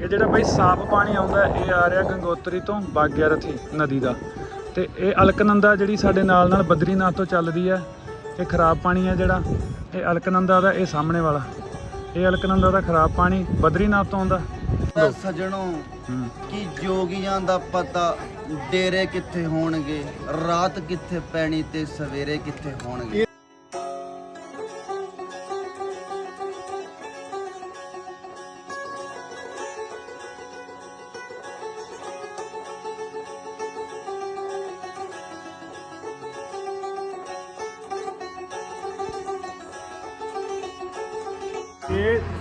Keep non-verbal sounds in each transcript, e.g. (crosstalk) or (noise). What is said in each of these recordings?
ਇਹ ਜਿਹੜਾ ਬਈ ਸਾਫ਼ ਪਾਣੀ ਆਉਂਦਾ ਇਹ ਆ ਰਿਹਾ ਗੰਗੋਤਰੀ ਤੋਂ ਬਾਗਿਆਰਥੀ ਨਦੀ ਦਾ। ਤੇ ਇਹ ਅਲਕਨੰਦਾ ਜਿਹੜੀ ਸਾਡੇ ਨਾਲ ਨਾਲ ਬਦਰੀਨਾਥ ਤੋਂ ਚੱਲਦੀ ਹੈ ਇਹ ਖਰਾਬ ਪਾਣੀ ਹੈ ਜਿਹੜਾ ਇਹ ਅਲਕਨੰਦਾ ਦਾ ਇਹ ਸਾਹਮਣੇ ਵਾਲਾ। ਇਹ ਅਲਕਨੰਦਾ ਦਾ ਖਰਾਬ ਪਾਣੀ ਬਦਰੀਨਾਥ ਤੋਂ ਆਉਂਦਾ। ਸਜਣੋ ਕਿ ਜੋਗੀਆਂ ਦਾ ਪਤਾ ਡੇਰੇ ਕਿੱਥੇ ਹੋਣਗੇ ਰਾਤ ਕਿੱਥੇ ਪੈਣੀ ਤੇ ਸਵੇਰੇ ਕਿੱਥੇ ਹੋਣਗੇ?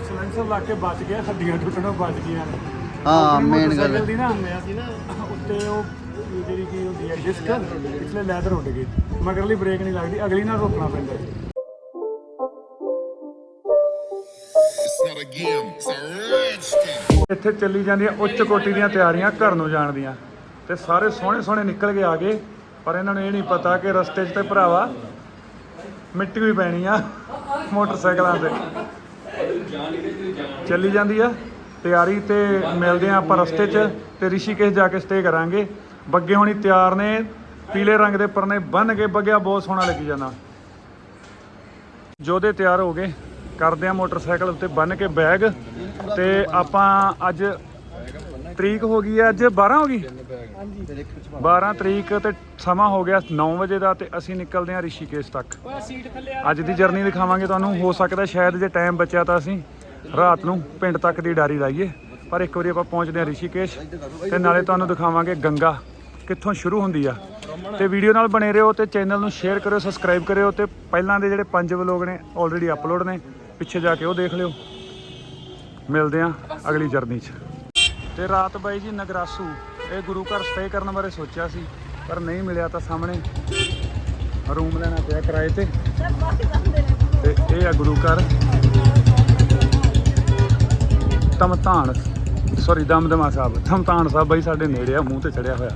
ਸਿਲੈਂਸਰ ਲਾ ਕੇ ਬਚ ਗਿਆ ਹੱਡੀਆਂ ਟੁੱਟਣੋਂ ਬਚ ਗਈਆਂ। ਹਾਂ ਆਪਣੀ ਮੇਨ ਮੋਟਰਸਾਈਕਲ ਗੱਲ ਦੀ ਨਾ ਹੁੰਦੇ ਸੀ ਨਾ ਉੱਤੇ ਉਹ ਜਿਹੜੀ ਕੀ ਹੁੰਦੀ ਹੈ ਡਿਸਕ ਪਿਛਲੇ ਲੈਦਰ ਉੱਡ ਗਈ। ਮਗਰਲੀ ਬ੍ਰੇਕ ਨਹੀਂ ਲੱਗਦੀ ਅਗਲੀ ਨਾਲ ਰੋਕਣਾ ਪੈਂਦਾ It's not a game, it's a rich thing. ਇੱਥੇ ਚੱਲੀ ਜਾਂਦੀਆਂ ਉੱਚ ਕੋਟੀ ਦੀਆਂ ਤਿਆਰੀਆਂ ਘਰ ਨੂੰ ਜਾਣ ਦੀਆਂ। ਤੇ ਸਾਰੇ ਸੋਹਣੇ ਸੋਹਣੇ ਨਿਕਲ ਕੇ ਆ ਗਏ ਪਰ ਇਹਨਾਂ ਨੂੰ ਇਹ ਨਹੀਂ ਪਤਾ ਕਿ ਰਸਤੇ 'ਚ ਤੇ ਭਰਾਵਾ ਮਿੱਟੀ ਵੀ ਪੈਣੀ ਆ ਮੋਟਰਸਾਈਕਲਾਂ ਤੇ। ਚੱਲੀ ਜਾਂਦੀ ਆ। ਤਿਆਰੀ ਤੇ ਮਿਲਦੇ ਆ ਆਪਾਂ ਰਸਤੇ 'ਚ ਤੇ ਰਿਸ਼ੀਕੇਸ਼ ਜਾ ਕੇ ਸਟੇ ਕਰਾਂਗੇ। ਬੱਗੇ ਹੋਣੀ ਤਿਆਰ ਨੇ। ਪੀਲੇ ਰੰਗ ਦੇ ਪਰਨੇ ਬੰਨ ਕੇ ਬੱਗਿਆ ਬਹੁਤ ਸੋਹਣਾ ਲੱਗੀ ਜਾਂਦਾ। ਜੋਧੇ ਤਿਆਰ ਹੋ ਗਏ। ਕਰਦੇ ਆ ਮੋਟਰਸਾਈਕਲ ਉੱਤੇ ਬੰਨ ਕੇ ਬੈਗ। ਤੇ ਆਪਾਂ ਅੱਜ ਤਰੀਕ ਹੋ ਗਈ ਹੈ ਅੱਜ 12 ਹੋ ਗਈ? 12 ਤਰੀਕ ਤੇ ਸਮਾਂ ਹੋ ਗਿਆ 9 ਵਜੇ ਦਾ ਤੇ ਅਸੀਂ ਨਿਕਲਦੇ ਹਾਂ ਰਿਸ਼ੀਕੇਸ਼ ਤੱਕ। ਅੱਜ ਦੀ ਜਰਨੀ ਦਿਖਾਵਾਂਗੇ ਤੁਹਾਨੂੰ। ਹੋ ਸਕਦਾ ਸ਼ਾਇਦ ਜੇ ਟਾਈਮ ਬਚਿਆ ਤਾਂ ਅਸੀਂ ਰਾਤ ਨੂੰ ਪਿੰਡ ਤੱਕ ਦੀ ਡਾਰੀ ਲਾਈਏ। ਪਰ ਇੱਕ ਵਾਰੀ ਆਪਾਂ ਪਹੁੰਚਦੇ ਹਾਂ ਰਿਸ਼ੀਕੇਸ਼ ਤੇ ਨਾਲੇ ਤੁਹਾਨੂੰ ਦਿਖਾਵਾਂਗੇ ਗੰਗਾ ਕਿੱਥੋਂ ਸ਼ੁਰੂ ਹੁੰਦੀ ਆ। ਤੇ ਵੀਡੀਓ ਨਾਲ ਬਣੇ ਰਹੋ ਤੇ ਚੈਨਲ ਨੂੰ ਸ਼ੇਅਰ ਕਰਿਓ, ਸਬਸਕ੍ਰਾਈਬ ਕਰਿਓ ਤੇ ਪਹਿਲਾਂ ਦੇ ਜਿਹੜੇ ਪੰਜ ਵਲੋਗ ਨੇ ਆਲਰੇਡੀ ਅਪਲੋਡ ਨੇ, ਪਿੱਛੇ ਜਾ ਕੇ ਉਹ ਦੇਖ ਲਿਓ। ਮਿਲਦੇ ਆ ਅਗਲੀ ਜਰਨੀ 'ਚ। ਤੇ ਰਾਤ ਬਾਈ ਜੀ ਨਗਰਾਸੂ, ਇਹ ਗੁਰੂ ਘਰ ਸਟੇ ਕਰਨ ਬਾਰੇ ਸੋਚਿਆ ਸੀ, ਪਰ ਨਹੀਂ ਮਿਲਿਆ ਤਾਂ ਸਾਹਮਣੇ ਰੂਮ ਲੈਣਾ ਪਿਆ ਕਿਰਾਏ ਤੇ। ਤੇ ਇਹ ਆ ਗੁਰੂ ਘਰ। ਤਮਤਾਨ ਸੌਰੀ ਦਮਦਮਾ ਸਾਹਿਬ। ਤਮਤਾਨ ਸਾਹਿਬ ਬਾਈ ਸਾਡੇ ਨੇੜੇ ਆ, ਮੂੰਹ ਤੇ ਚੜਿਆ ਹੋਇਆ।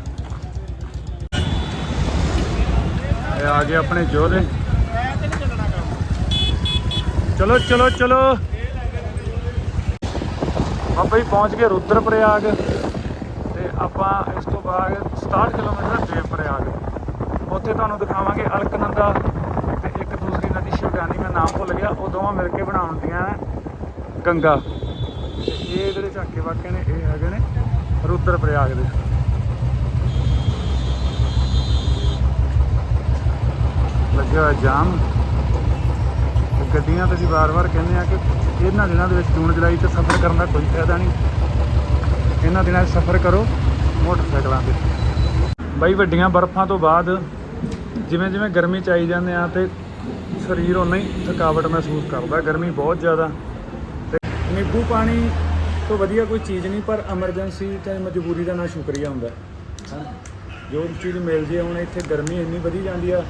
ਇਹ ਆ ਗਏ ਆਪਣੇ ਜੋਧੇ। ਚਲੋ ਚਲੋ ਚਲੋ। ਆਪਾਂ ਜੀ ਪਹੁੰਚ ਗਏ ਰੁਦਰ ਪ੍ਰਯਾਗ ਤੇ ਆਪਾਂ ਇਸ ਤੋਂ ਬਾਅਦ 67 ਕਿਲੋਮੀਟਰ ਦੇਵ ਪ੍ਰਯਾਗ। ਉੱਥੇ ਤੁਹਾਨੂੰ ਦਿਖਾਵਾਂਗੇ ਅਲਕਨੰਦਾ ਤੇ ਇੱਕ ਦੂਸਰੀ ਨਦੀ ਸ਼ਿਵਗਾਨੀ, ਮੈਂ ਨਾਮ ਭੁੱਲ ਗਿਆ, ਉਹ ਦੋਵਾਂ ਮਿਲ ਕੇ ਬਣਾਉਂਦੀਆਂ ਨੇ ਗੰਗਾ। ਤੇ ਇਹ ਜਿਹੜੇ ਝਾਕੇ ਵਾਕੇ ਨੇ, ਇਹ ਹੈਗੇ ਨੇ ਰੁਦਰ ਪ੍ਰਯਾਗ ਦੇ। ਲੱਗਿਆ ਹੋਇਆ ਜਾਮ। ਗੱਡੀਆਂ ਤੁਸੀਂ ਵਾਰ-ਵਾਰ ਕਹਿੰਦੇ ਆ ਕਿ ਇਹਨਾਂ ਦਿਨਾਂ ਦੇ ਵਿੱਚ ਜੂਨ ਜੁਲਾਈ 'ਚ ਸਫ਼ਰ ਕਰਨ ਦਾ ਕੋਈ ਫਾਇਦਾ ਨਹੀਂ। ਇਹਨਾਂ ਦਿਨਾਂ 'ਚ ਸਫ਼ਰ ਕਰੋ ਮੋਟਰਸਾਈਕਲਾਂ ਤੇ। ਬਾਈ ਵੱਡੀਆਂ ਬਰਫ਼ਾਂ ਤੋਂ ਬਾਅਦ ਜਿਵੇਂ ਜਿਵੇਂ ਗਰਮੀ ਚ ਆਈ ਜਾਂਦੇ ਆ ਤੇ ਸਰੀਰ ਉਨਾ ਹੀ ਥਕਾਵਟ ਮਹਿਸੂਸ ਕਰਦਾ ਗਰਮੀ ਬਹੁਤ ਜ਼ਿਆਦਾ। ਤੇ ਨਿੰਬੂ ਪਾਣੀ ਤੋਂ ਵਧੀਆ ਕੋਈ ਚੀਜ਼ ਨਹੀਂ ਪਰ ਐਮਰਜੈਂਸੀ ਤੇ ਮਜਬੂਰੀ ਦਾ ਨਾ ਸ਼ੁਕਰੀਆ ਹੁੰਦਾ। ਹਾਂ ਜੋ ਚੀਜ਼ ਮਿਲ ਜੇ ਹੁਣ ਇੱਥੇ ਗਰਮੀ ਇੰਨੀ ਵਧੀ ਜਾਂਦੀ ਆ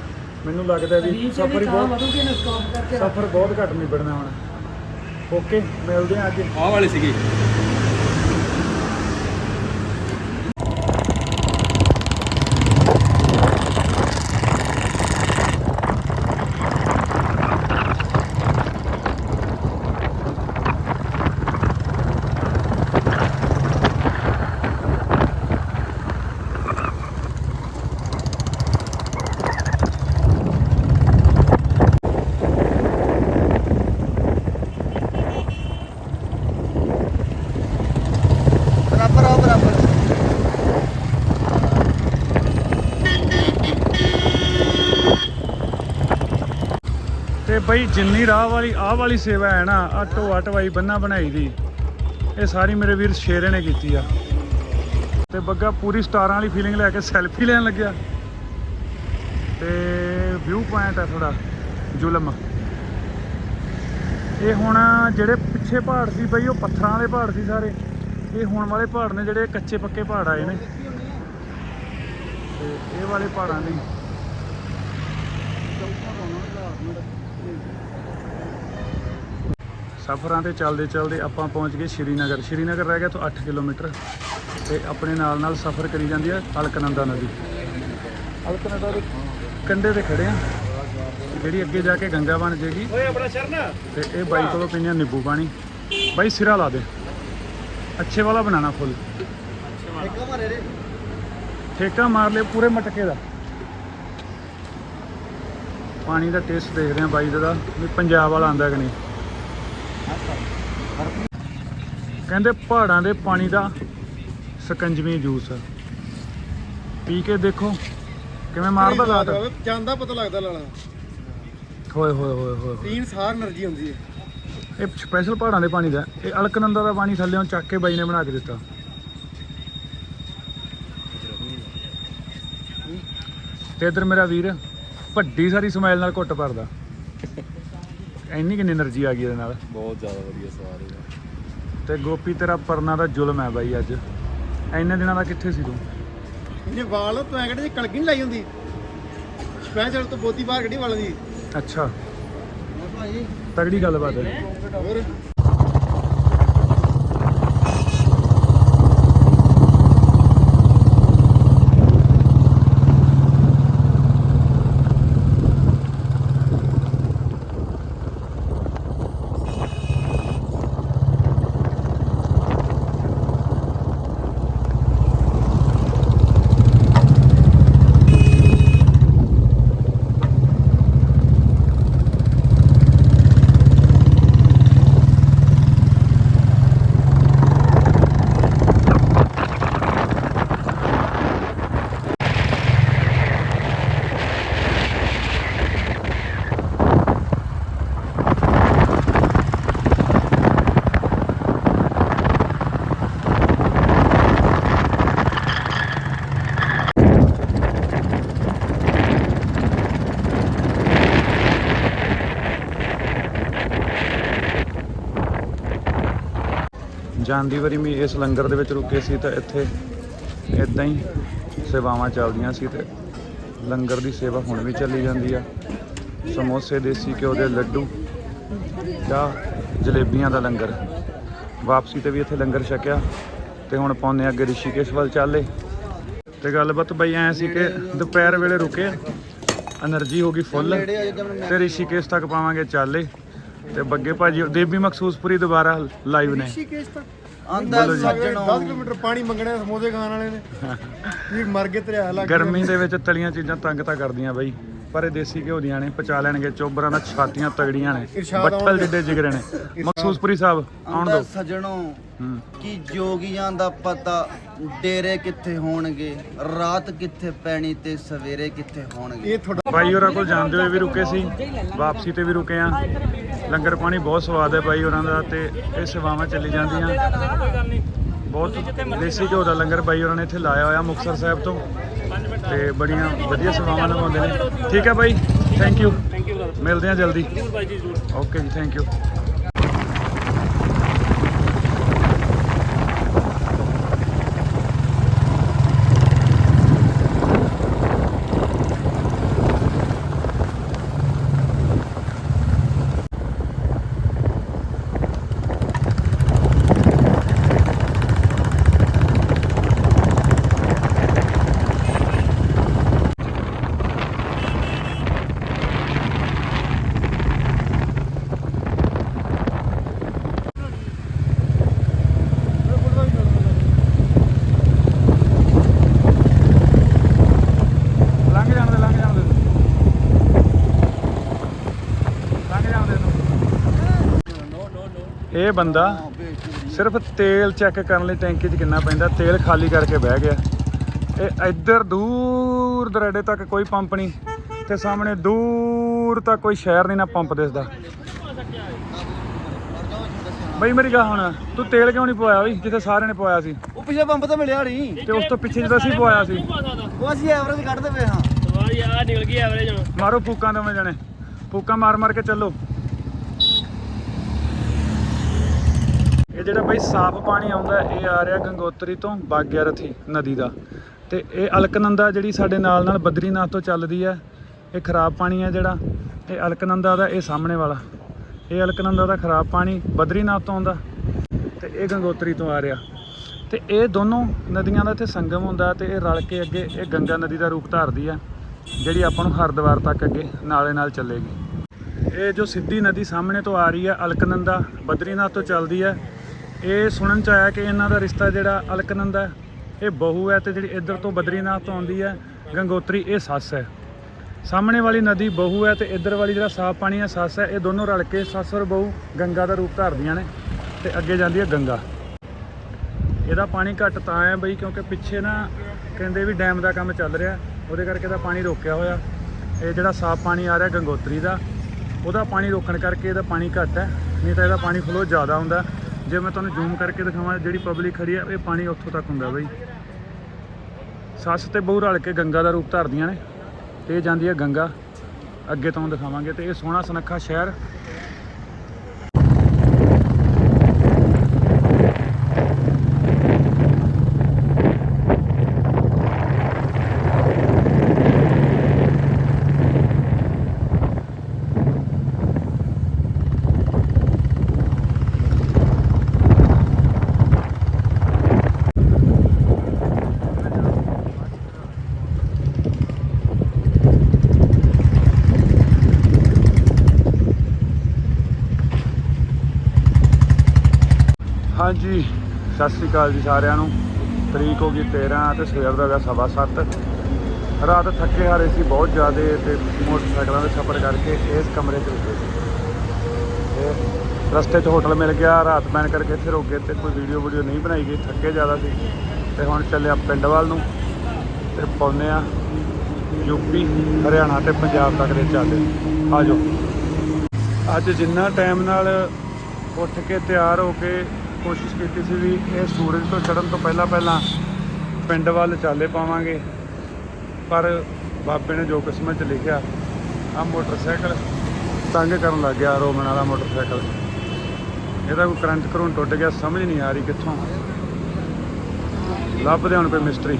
ਮੈਨੂੰ ਲੱਗਦਾ ਵੀ ਸਫ਼ਰ ਹੀ ਬਹੁਤ ਸਫ਼ਰ ਬਹੁਤ ਘੱਟ ਨਿਬੜਨਾ ਹੁਣ। ਓਕੇ ਮਿਲਦੇ ਆ ਅੱਜ। ਆਹ ਵਾਲੀ ਸੀਗੀ ਬਰਾਬਰ ਆ ਬਰਾਬਰ ਤੇ ਬਈ ਜਿੰਨੀ ਰਾਹ ਵਾਲੀ, ਆਹ ਵਾਲੀ ਸੇਵਾ ਹੈ ਨਾ ਆ ਢੋਆ ਢਵਾਈ ਬੰਨਾ ਬਣਾਈ ਦੀ, ਇਹ ਸਾਰੀ ਮੇਰੇ ਵੀਰ ਸ਼ੇਰੇ ਨੇ ਕੀਤੀ ਆ। ਤੇ ਬੱਗਾ ਪੂਰੀ ਸਟਾਰਾਂ ਵਾਲੀ ਫੀਲਿੰਗ ਲੈ ਕੇ ਸੈਲਫੀ ਲੈਣ ਲੱਗਿਆ। ਤੇ ਵਿਊ ਪੁਆਇੰਟ ਆ ਥੋੜਾ ਜ਼ੁਲਮ। ਇਹ ਹੁਣ ਜਿਹੜੇ ਪਿੱਛੇ ਪਹਾੜ ਸੀ ਬਈ, ਉਹ ਪੱਥਰਾਂ ਵਾਲੇ ਪਹਾੜ ਸੀ ਸਾਰੇ। ਇਹ ਹੁਣ ਵਾਲੇ ਪਹਾੜ ਨੇ ਜਿਹੜੇ ਕੱਚੇ ਪੱਕੇ ਪਹਾੜ ਆਏ ਨੇ। ਤੇ ਇਹ ਵਾਲੇ ਪਹਾੜਾਂ ਦੀ ਸਫ਼ਰਾਂ ਤੇ ਚੱਲਦੇ ਚੱਲਦੇ ਆਪਾਂ ਪਹੁੰਚ ਗਏ ਸ਼੍ਰੀਨਗਰ। ਸ਼੍ਰੀਨਗਰ ਰਹਿ ਗਿਆ ਤੋਂ 8 ਕਿਲੋਮੀਟਰ ਤੇ ਆਪਣੇ ਨਾਲ ਨਾਲ ਸਫ਼ਰ ਕਰੀ ਜਾਂਦੀ ਹੈ ਅਲਕਨੰਦਾ ਨਦੀ। ਅਲਕਨੰਦਾ ਦੇ ਕੰਢੇ ਤੇ ਖੜੇ ਆ। ਜਿਹੜੀ ਅੱਗੇ ਜਾ ਕੇ ਗੰਗਾ ਬਣ ਜੇਗੀ। ਓਏ ਆਪਣਾ ਸ਼ਰਨ ਤੇ ਇਹ ਬਾਈ ਕੋਲੋਂ ਪੀਂਦੇ ਨਿੰਬੂ ਪਾਣੀ। ਬਾਈ ਸਿਰਾ ਲਾ ਦੇ। ਅੱਛੇ ਵਾਲਾ ਬਣਾਣਾ ਫੁੱਲ। ਇੱਕ ਮਾਰੇ ਰੇ ਠੇਕਾ ਮਾਰ ਲਿਆ ਪੂਰੇ ਮਟਕੇ ਦਾ। ਪਾਣੀ ਦਾ ਟੇਸਟ ਦੇਖਦੇ ਆ ਬਾਈ ਦਾ। ਵੀ ਪੰਜਾਬ ਵਾਲਾ ਆਂਦਾ ਕਿ ਨਹੀਂ? ਕਹਿੰਦੇ ਪਹਾੜਾਂ ਦੇ ਪਾਣੀ ਦਾ ਸਕੰਜਵੀ ਜੂਸ ਪੀ ਕੇ ਦੇਖੋ ਕਿਵੇਂ ਮਾਰਦਾ ਲਾਟ ਜਾਂਦਾ ਪਤਾ ਲੱਗਦਾ ਲਾਲਾ। ਹੋਏ ਹੋਏ ਹੋਏ ਹੋਏ ਪੀਣ ਸਾਰ એનર્ਜੀ ਹੁੰਦੀ ਹੈ। ਇਹ ਸਪੈਸ਼ਲ ਪਹਾੜਾਂ ਦੇ ਪਾਣੀ ਦਾ ਇਹ ਅਲਕਨੰਦਾ ਦਾ ਪਾਣੀ ਥੱਲੇੋਂ ਚੱਕ ਕੇ ਬਾਈ ਨੇ ਬਣਾ ਕੇ ਦਿੱਤਾ। ਤੇ ਇਧਰ ਮੇਰਾ ਵੀਰ ਵੱਡੀ ਸਾਰੀ ਸਮਾਈਲ ਨਾਲ ਘੁੱਟ ਭਰਦਾ। ਇੰਨੀ ਕਿੰਨੀ એનર્ਜੀ ਆ ਗਈ ਇਹਦੇ ਨਾਲ? ਬਹੁਤ ਜ਼ਿਆਦਾ ਵਧੀਆ ਸਵਾਰ ਹੈ ਤੇ ਗੋਪੀ ਤੇਰਾ ਪਰਨਾ ਦਾ ਜ਼ੁਲਮ ਹੈ ਬਾਈ ਅੱਜ। ਇੰਨੇ ਦਿਨਾਂ ਦਾ ਕਿੱਥੇ ਸੀ ਤੂੰ? ਇਹਨੇ ਵਾਲ ਤੂੰ ਐ ਕਿਹੜੇ ਜੇ ਕਣਕ ਨਹੀਂ ਲਾਈ ਹੁੰਦੀ। ਸਪੈਸ਼ਲ ਤੋਂ ਬੋਤੀ ਬਾਹਰ ਗੱਡੀ ਵਾਲ ਦੀ। ਅੱਛਾ। ਤਗੜੀ ਗੱਲਬਾਤ ਹੈ। ਜਾਂਦੀ ਵਾਰੀ ਮੈਂ ਇਸ ਲੰਗਰ ਦੇ ਵਿੱਚ ਰੁਕੇ ਸੀ ਤਾਂ ਇੱਥੇ ਇਦਾਂ ਹੀ ਸੇਵਾਵਾਂ ਚੱਲਦੀਆਂ ਸੀ ਤੇ ਲੰਗਰ ਦੀ ਸੇਵਾ ਹੁਣ ਵੀ ਚੱਲੀ ਜਾਂਦੀ ਆ। ਸਮੋਸੇ, ਦੇਸੀ ਘਿਓ ਦੇ ਲੱਡੂ ਜਾਂ ਜਲੇਬੀਆਂ ਦਾ ਲੰਗਰ। ਵਾਪਸੀ ਤੇ ਵੀ ਇੱਥੇ ਲੰਗਰ ਛਕਿਆ ਤੇ ਹੁਣ ਪੌਨੇ ਅੱਗੇ ਰਿਸ਼ੀਕੇਸ਼ ਵੱਲ ਚੱਲੇ ਤੇ ਗੱਲਬਾਤ ਬਈ ਐ ਸੀ ਕਿ ਦੁਪਹਿਰ ਵੇਲੇ ਰੁਕੇ એનર્ਜੀ ਹੋ ਗਈ ਫੁੱਲ ਤੇ ਰਿਸ਼ੀਕੇਸ਼ ਤੱਕ ਪਾਵਾਂਗੇ ਚਾਲੇ। ਤੇ ਬੱਗੇ ਭਾਜੀ, ਦੇਵੀ ਮਖਸੂਸਪੁਰੀ ਦੁਬਾਰਾ ਲਾਈਵ ਨੇ। ਆਂਦਾ ਜੀ। 10 ਸੱਜਣੋ ਕਿਲੋਮੀਟਰ ਪਾਣੀ ਮੰਗਣਾ ਸਮੋਸੇ ਖਾਣ ਵਾਲੇ ਨੇ। ਵੀ ਮਰ ਗਏ ਤੇਰੇ ਲੱਗ ਗਰਮੀ ਦੇ ਵਿੱਚ ਤਲੀਆਂ ਚੀਜ਼ਾਂ ਤੰਗ ਤਾਂ ਕਰਦੀਆਂ ਬਾਈ ਪਰ ਇਹ ਦੇਸੀ ਘਿਓ ਦੀਆਂ ਨੇ ਪਚਾ ਲੈਣਗੇ ਚੋਬਰਾਂ ਦਾ ਛਾਤੀਆਂ ਤਗੜੀਆਂ ਨੇ ਆਉਣਗੇ। ਜਿੱਡੇ ਜਿਗਰੇ ਨੇ। ਮਖਸੂਸਪੁਰੀ ਸਾਹਿਬ ਆਉਣ ਦੋ ਸੱਜਣੋ ਕਿ ਜੋਗੀਆਂ ਦਾ ਪਤਾ ਡੇਰੇ ਕਿੱਥੇ ਹੋਣਗੇ ਰਾਤ ਕਿੱਥੇ ਪੈਣੀ ਤੇ ਸਵੇਰੇ ਕਿੱਥੇ ਹੋਣਗੇ। ਇਹ ਤੁਹਾਡਾ ਬਾਈ ਹੋਰਾਂ ਕੋਲ ਜਾਂਦੇ ਹੋਏ ਵੀ ਰੁਕੇ ਸੀ। ਵਾਪਸੀ ਤੇ ਵੀ ਰੁਕੇ ਆ। ਲੰਗਰ ਪਾਣੀ ਬਹੁਤ ਸਵਾਦ ਹੈ ਬਾਈ ਹੋਰਾਂ ਦਾ ਤੇ ਇਹ ਸੇਵਾਵਾਂ ਚੱਲੀ ਜਾਂਦੀਆਂ। ਬਹੁਤ ਦੇਸੀ ਘਿਓ ਦਾ ਲੰਗਰ ਬਾਈ ਹੋਰਾਂ ਨੇ ਇੱਥੇ ਲਾਇਆ ਹੋਇਆ ਮੁਕਤਸਰ ਸਾਹਿਬ ਤੋਂ। ਤੇ ਬੜੀਆਂ ਵਧੀਆ ਸੇਵਾਵਾਂ ਨਿਭਾਉਂਦੇ ਨੇ। ਠੀਕ ਹੈ ਬਾਈ ਥੈਂਕ ਯੂ ਮਿਲਦੇ ਆ ਜਲਦੀ। ਓਕੇ ਜੀ ਥੈਂਕ ਯੂ ਲੰਘ ਜਾਣ ਦੇ ਲੰਘ ਜਾਣ ਦੇ ਲੰਘ ਜਾਣ ਦੇ ਇਹਨੂੰ। ਇਹ ਬੰਦਾ ਸਿਰਫ ਤੇਲ ਚੈੱਕ ਕਰਨ ਲਈ ਟੈਂਕੀ 'ਚ ਕਿੰਨਾ ਪੈਂਦਾ ਤੇਲ ਖਾਲੀ ਕਰਕੇ ਬਹਿ ਗਿਆ। ਇਹ ਇੱਧਰ ਦੂਰ ਦਰਾਡੇ ਤੱਕ ਕੋਈ ਪੰਪ ਨਹੀਂ ਤੇ ਸਾਹਮਣੇ ਦੂਰ ਤੱਕ ਕੋਈ ਸ਼ਹਿਰ ਨਹੀਂ ਨਾ ਪੰਪ ਦਿਸਦਾ। ਬਈ ਮੇਰੀ ਗੱਲ ਹੁਣ ਤੂੰ ਤੇਲ ਕਿਉਂ ਨਹੀਂ ਪਵਾਇਆ ਬਈ ਜਿੱਥੇ ਸਾਰਿਆਂ ਨੇ ਪਵਾਇਆ ਸੀ? ਉਹ ਪਿਛਲੇ ਪੰਪ ਤਾਂ ਮਿਲਿਆ ਨਹੀਂ ਤੇ ਉਸ ਤੋਂ ਪਿੱਛੇ ਜਦੋਂ ਅਸੀਂ ਪਵਾਇਆ ਸੀ। ਉਹ ਅਸੀਂ ਐਵਰੇਜ ਕੱਢਦੇ ਪਏ ਹਾਂ। ਵਾਹ ਯਾਰ ਨਿਕਲ ਗਈ ਐਵਰੇਜ ਹੁਣ। ਮਾਰੋ ਫੂਕਾਂ ਦੋਵੇਂ ਜਣੇ। ਫੂਕਾਂ ਮਾਰ ਮਾਰ ਕੇ ਚੱਲੋ। ਜਿਹੜਾ ਬਈ ਸਾਫ਼ ਪਾਣੀ ਆਉਂਦਾ, ਇਹ ਆ ਰਿਹਾ ਗੰਗੋਤਰੀ ਤੋਂ ਬਾਗਿਆਰਥੀ ਨਦੀ ਦਾ। ਤੇ ਇਹ ਅਲਕਨੰਦਾ ਜਿਹੜੀ ਸਾਡੇ ਨਾਲ ਨਾਲ ਬਦਰੀਨਾਥ ਤੋਂ ਚੱਲਦੀ ਹੈ ਇਹ ਖਰਾਬ ਪਾਣੀ ਹੈ ਜਿਹੜਾ, ਇਹ ਅਲਕਨੰਦਾ ਦਾ ਇਹ ਸਾਹਮਣੇ ਵਾਲਾ। ਇਹ ਅਲਕਨੰਦਾ ਦਾ ਖਰਾਬ ਪਾਣੀ ਬਦਰੀਨਾਥ ਤੋਂ ਆਉਂਦਾ ਤੇ ਇਹ ਗੰਗੋਤਰੀ ਤੋਂ ਆ ਰਿਹਾ। ਤੇ ਇਹ ਦੋਨੋਂ ਨਦੀਆਂ ਦਾ ਇੱਥੇ ਸੰਗਮ ਹੁੰਦਾ ਤੇ ਇਹ ਰਲ ਕੇ ਅੱਗੇ ਇਹ ਗੰਗਾ ਨਦੀ ਦਾ ਰੂਪ ਧਾਰਦੀ ਹੈ ਜਿਹੜੀ ਆਪਾਂ ਨੂੰ ਹਰਿਦੁਆਰ ਤੱਕ ਅੱਗੇ ਨਾਲੇ ਨਾਲ ਚੱਲੇਗੀ। ਇਹ ਜੋ ਸਿੱਧੀ ਨਦੀ ਸਾਹਮਣੇ ਤੋਂ ਆ ਰਹੀ ਹੈ ਅਲਕਨੰਦਾ ਬਦਰੀਨਾਥ ਤੋਂ ਚੱਲਦੀ ਹੈ ਇਹ ਸੁਣਨ ਚ ਆਇਆ ਕਿ ਇਹਨਾਂ ਦਾ ਰਿਸ਼ਤਾ ਜਿਹੜਾ ਅਲਕਨੰਦ ਹੈ, ਇਹ ਬਹੂ ਹੈ ਤੇ ਜਿਹੜੀ ਇੱਧਰ ਤੋਂ ਬਦਰੀਨਾਥ ਤੋਂ ਆਉਂਦੀ ਹੈ, ਗੰਗੋਤਰੀ, ਇਹ ਸੱਸ ਹੈ। ਸਾਹਮਣੇ ਵਾਲੀ ਨਦੀ ਬਹੂ ਹੈ ਤੇ ਇੱਧਰ ਵਾਲੀ ਜਿਹੜਾ ਸਾਫ਼ ਪਾਣੀ ਹੈ, ਸੱਸ ਹੈ, ਇਹ ਦੋਨੋਂ ਰਲ ਕੇ ਸੱਸ ਔਰ ਬਹੂ ਗੰਗਾ ਦਾ ਰੂਪ ਧਾਰਦੀਆਂ ਨੇ ਤੇ ਅੱਗੇ ਜਾਂਦੀ ਹੈ ਗੰਗਾ। ਇਹਦਾ ਪਾਣੀ ਘੱਟ ਤਾਂ ਹੈ ਬਈ, ਕਿਉਂਕਿ ਪਿੱਛੇ ਨਾ ਕਹਿੰਦੇ ਵੀ ਡੈਮ ਦਾ ਕੰਮ ਚੱਲ ਰਿਹਾ, ਉਹਦੇ ਕਰਕੇ ਇਹਦਾ ਪਾਣੀ ਰੋਕਿਆ ਹੋਇਆ। ਇਹ ਜਿਹੜਾ ਸਾਫ਼ ਪਾਣੀ ਆ ਰਿਹਾ ਗੰਗੋਤਰੀ ਦਾ, ਉਹਦਾ ਪਾਣੀ ਰੋਕਣ ਕਰਕੇ ਇਹਦਾ ਪਾਣੀ ਘੱਟ ਹੈ, ਨਹੀਂ ਤਾਂ ਇਹਦਾ ਪਾਣੀ ਫਲੋ ਜ਼ਿਆਦਾ ਹੁੰਦਾ। ਜੇ ਮੈਂ ਤੁਹਾਨੂੰ ਜ਼ੂਮ ਕਰਕੇ ਦਿਖਾਵਾਂ, ਜਿਹੜੀ ਪਬਲਿਕ ਖੜੀ ਆ, ਇਹ ਪਾਣੀ ਉੱਥੋਂ ਤੱਕ ਹੁੰਦਾ ਬਈ। ਸੱਸ ਤੇ ਬਹੂ ਰਲ ਕੇ ਗੰਗਾ ਦਾ ਰੂਪ ਧਾਰਦੀਆਂ ਨੇ, ਤੇ ਇਹ ਜਾਂਦੀ ਹੈ ਗੰਗਾ। ਅੱਗੇ ਤੁਹਾਨੂੰ ਦਿਖਾਵਾਂਗੇ ਤੇ ਇਹ ਸੋਹਣਾ ਸੁਨੱਖਾ ਸ਼ਹਿਰ ਹਾਂਜੀ ਸਤਿ ਸ੍ਰੀ ਅਕਾਲ ਜੀ ਸਾਰਿਆਂ ਨੂੰ। ਤਰੀਕ ਹੋ ਗਈ 13 ਤੇ ਸਵੇਰ ਦਾ ਹੈਗਾ ਸਵਾ ਸੱਤ। ਰਾਤ ਥੱਕੇ ਹਾਰੇ ਸੀ ਬਹੁਤ ਜ਼ਿਆਦਾ ਤੇ ਮੋਟਰਸਾਈਕਲਾਂ ਦੇ ਸਫ਼ਰ ਕਰਕੇ ਇਸ ਕਮਰੇ 'ਚ ਰੁਕੇ ਸੀ। ਤੇ ਰਸਤੇ 'ਚ ਹੋਟਲ ਮਿਲ ਗਿਆ, ਰਾਤ ਪੈਣ ਕਰਕੇ ਇੱਥੇ ਰੁਕ ਗਏ ਤੇ ਕੋਈ ਵੀਡੀਓ ਵੀਡੀਓ ਨਹੀਂ ਬਣਾਈ ਗਈ, ਥੱਕੇ ਜ਼ਿਆਦਾ ਸੀ। ਤੇ ਹੁਣ ਚੱਲਿਆ ਪਿੰਡ ਵੱਲ ਨੂੰ ਤੇ ਪਹੁੰਚੇ ਆ ਯੂਪੀ ਹਰਿਆਣਾ ਤੇ ਪੰਜਾਬ ਤੱਕ ਦੇ ਚੱਲਦੇ ਆ ਜਾਓ। ਅੱਜ ਜਿੰਨਾ ਟਾਈਮ ਨਾਲ ਉੱਠ ਕੇ ਤਿਆਰ ਹੋ ਕੇ ਕੋਸ਼ਿਸ਼ ਕੀਤੀ ਸੀ ਵੀ ਇਹ ਸੂਰਜ ਤੋਂ ਚੜ੍ਹਨ ਤੋਂ ਪਹਿਲਾਂ ਪਹਿਲਾਂ ਪਿੰਡ ਵੱਲ ਚਾਲੇ ਪਾਵਾਂਗੇ। ਪਰ ਬਾਬੇ ਨੇ ਜੋ ਕਿਸਮਤ 'ਚ ਲਿਖਿਆ ਆ ਮੋਟਰਸਾਈਕਲ ਤੰਗ ਕਰਨ ਲੱਗ ਗਿਆ ਰੋਮਨ ਵਾਲਾ ਮੋਟਰਸਾਈਕਲ। ਇਹਦਾ ਕੋਈ ਕਰੰਟ ਕਰੰਟ ਟੁੱਟ ਗਿਆ ਸਮਝ ਨਹੀਂ ਆ ਰਹੀ ਕਿੱਥੋਂ। ਲੱਭਦੇ ਹੁਣ ਕੋਈ ਮਿਸਤਰੀ।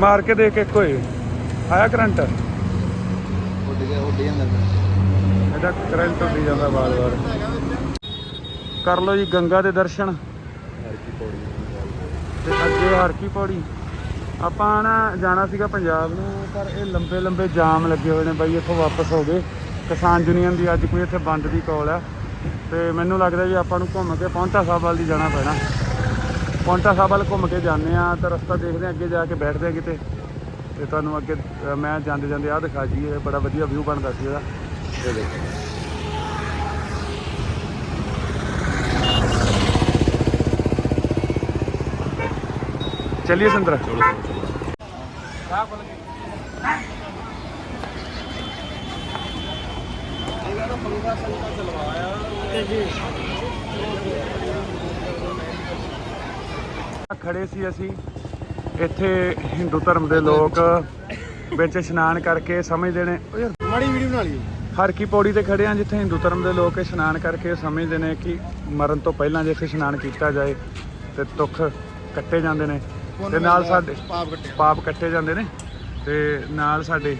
ਮਾਰ ਕੇ ਦੇਖ ਇੱਕ ਹੋਏ ਆਇਆ ਕਰੰਟ? ਉੱਡ ਗਿਆ ਉੱਡ ਜਾਂਦਾ। ਇਹਦਾ ਕਰੰਟ ਉੱਡੀ ਜਾਂਦਾ ਵਾਰ-ਵਾਰ। ਕਰ ਲਓ ਜੀ ਗੰਗਾ ਦੇ ਦਰਸ਼ਨ। ਤੇ ਅੱਗੇ ਹਰ ਕੀ ਪੌੜੀ। ਆਪਾਂ ਨਾ ਜਾਣਾ ਸੀਗਾ ਪੰਜਾਬ ਨੂੰ, ਪਰ ਇਹ ਲੰਬੇ ਲੰਬੇ ਜਾਮ ਲੱਗੇ ਹੋਏ ਨੇ ਬਾਈ, ਇੱਥੋਂ ਵਾਪਸ ਹੋ ਗਏ। ਕਿਸਾਨ ਯੂਨੀਅਨ ਦੀ ਅੱਜ ਕੋਈ ਇੱਥੇ ਬੰਦ ਦੀ ਕਾਲ ਆ। ਤੇ ਮੈਨੂੰ ਲੱਗਦਾ ਜੀ ਆਪਾਂ ਨੂੰ ਘੁੰਮ ਕੇ ਪੌਂਟਾ ਸਾਹਿਬ ਵੱਲ ਦੀ ਜਾਣਾ ਪੈਣਾ। ਪੌਂਟਾ ਸਾਹਿਬ ਵੱਲ ਘੁੰਮ ਕੇ ਜਾਂਦੇ ਆ ਤਾਂ ਰਸਤਾ ਦੇਖਦੇ ਆ ਅੱਗੇ ਜਾ ਕੇ ਬੈਠਦੇ ਆ ਕਿਤੇ। ਤੇ ਤੁਹਾਨੂੰ ਅੱਗੇ ਮੈਂ ਜਾਂਦੇ ਜਾਂਦੇ ਆ ਦਿਖਾ ਜੀ ਇਹ ਬੜਾ ਵਧੀਆ ਵਿਊ ਬਣਦਾ ਸੀ ਇਹਦਾ। ਇਹ ਦੇਖੋ चलिए संतरा ਖੜੇ ਸੀ ਅਸੀਂ ਇੱਥੇ ਹਿੰਦੂ ਧਰਮ ਦੇ ਲੋਕ ਵਿੱਚ ਇਸ਼ਨਾਨ ਕਰਕੇ ਸਮਝਦੇ ਨੇ ਓ ਯਾਰ ਮਾੜੀ ਵੀਡੀਓ ਬਣਾ ਲਈ ਹਰ ਕੀ ਪੌੜੀ ਤੇ ਖੜੇ ਆ ਜਿੱਥੇ ਹਿੰਦੂ ਧਰਮ ਦੇ ਲੋਕ ਇਸ਼ਨਾਨ ਕਰਕੇ ਸਮਝਦੇ ਨੇ ਕਿ ਮਰਨ ਤੋਂ ਪਹਿਲਾਂ ਜੇ ਇੱਥੇ ਇਸ਼ਨਾਨ ਕੀਤਾ ਜਾਏ ਤੇ ਦੁੱਖ ਕੱਟੇ ਜਾਂਦੇ ਨੇ ਤੇ ਨਾਲ ਸਾਡੇ ਪਾਪ ਕੱਟਿਆ। ਪਾਪ ਕੱਟੇ ਜਾਂਦੇ ਨੇ ਤੇ ਨਾਲ ਸਾਡੇ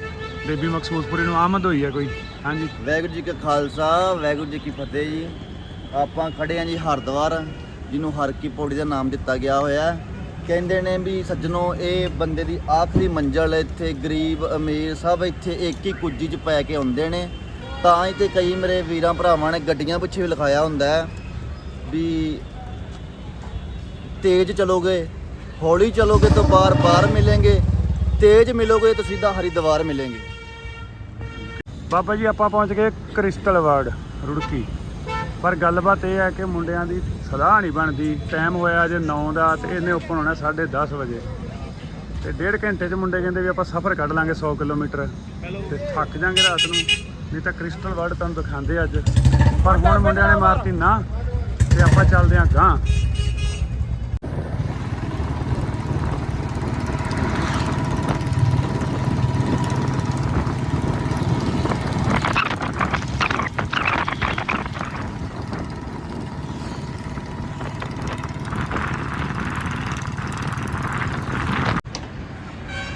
ਬੇਬੀ ਮਕਸੂਦਪੁਰੀ ਨੂੰ ਆਮਦ ਹੋਈ ਹੈ ਕੋਈ। ਹਾਂਜੀ। ਵਾਹਿਗੁਰੂ ਜੀ ਕਾ ਖਾਲਸਾ ਵਾਹਿਗੁਰੂ ਜੀ ਕੀ ਫਤਿਹ ਜੀ। ਆਪਾਂ ਖੜੇ ਆਂ ਜੀ ਹਰਿਦੁਆਰ ਜਿਹਨੂੰ ਹਰ ਕੀ ਪੌੜੀ ਦਾ ਨਾਮ ਦਿੱਤਾ ਗਿਆ ਹੋਇਆ ਹੈ। ਕਹਿੰਦੇ ਨੇ ਵੀ ਸੱਜਣੋ ਇਹ ਬੰਦੇ ਦੀ ਆਖਰੀ ਮੰਜ਼ਲ ਹੈ ਇੱਥੇ। ਗਰੀਬ ਅਮੀਰ ਸਭ ਇੱਥੇ ਇੱਕ ਹੀ ਕੁੱਜੀ 'ਚ ਪੈ ਕੇ ਆਉਂਦੇ ਨੇ। ਤਾਂ ਹੀ ਤੇ ਕਈ ਮੇਰੇ ਵੀਰਾਂ ਭਰਾਵਾਂ ਨੇ ਗੱਡੀਆਂ ਪਿੱਛੇ ਵੀ ਲਿਖਾਇਆ ਹੁੰਦਾ ਹੈ ਵੀ ਤੇਜ਼ ਚਲੋਗੇ। ਹੌਲੀ ਚਲੋਗੇ ਤਾਂ ਬਾਰ-ਬਾਰ ਮਿਲेंगे ਤੇਜ਼ ਮਿਲੋਗੇ ਤਾਂ ਸਿੱਧਾ ਹਰਿਦੁਆਰ ਮਿਲेंगे ਬਾਬਾ ਜੀ, ਆਪਾਂ ਪਹੁੰਚ ਗਏ ਕ੍ਰਿਸਟਲ ਵਾਰਡ, ਰੁੜਕੀ। ਪਰ ਗੱਲਬਾਤ ਇਹ ਹੈ ਕਿ ਮੁੰਡਿਆਂ ਦੀ ਸਲਾਹ ਨਹੀਂ ਬਣਦੀ। ਟਾਈਮ ਹੋਇਆ ਜੇ 9 ਦਾ ਤੇ ਇਹਨੇ ਓਪਨ ਹੋਣਾ 10:30 ਵਜੇ। ਤੇ ਡੇਢ ਘੰਟੇ 'ਚ ਮੁੰਡੇ ਕਹਿੰਦੇ ਵੀ ਆਪਾਂ ਸਫ਼ਰ ਕੱਢ ਲਾਂਗੇ 100 ਕਿਲੋਮੀਟਰ। ਤੇ ਥੱਕ ਜਾਾਂਗੇ ਰਾਤ ਨੂੰ। ਨਹੀਂ ਤਾਂ ਕ੍ਰਿਸਟਲ ਵਰਡ ਤੁਹਾਨੂੰ ਦਿਖਾਉਂਦੇ ਅੱਜ। ਪਰ ਹੁਣ ਮੁੰਡਿਆਂ ਨੇ ਮਾਰਤੀ ਨਾ, ਤੇ ਆਪਾਂ ਚੱਲਦੇ ਆਂ ਗਾਂ